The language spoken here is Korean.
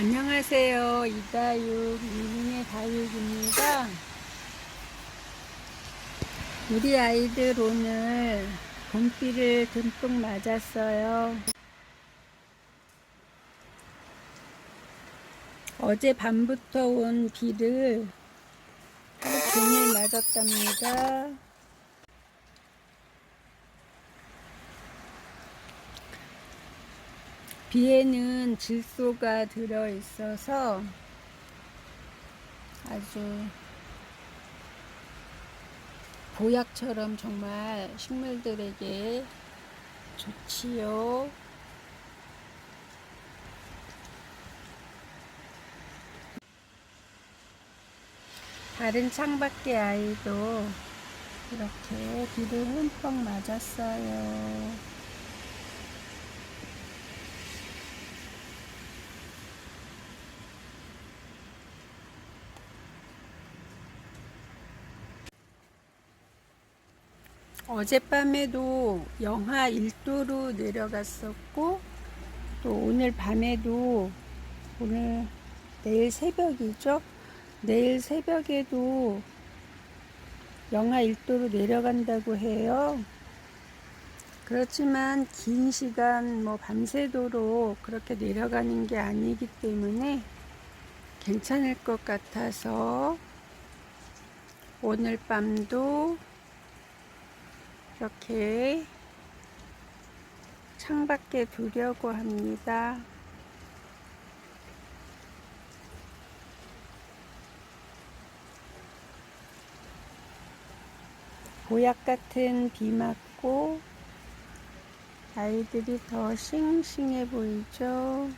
안녕하세요. 이다육, 미민의 다육입니다. 우리 아이들 오늘 봄비를 듬뿍 맞았어요. 어제 밤부터 온 비를 하루 종일 맞았답니다. 비에는 질소가 들어 있어서 아주 보약처럼 정말 식물들에게 좋지요. 다른 창밖의 아이도 이렇게 비를 흠뻑 맞았어요. 어젯밤에도 영하 1도로 내려갔었고 또 오늘 밤에도 오늘 내일 새벽이죠. 내일 새벽에도 영하 1도로 내려간다고 해요. 그렇지만 긴 시간 뭐 밤새도록 그렇게 내려가는 게 아니기 때문에 괜찮을 것 같아서 오늘 밤도 이렇게 창밖에 두려고 합니다. 보약 같은 비 맞고 아이들이 더 싱싱해 보이죠?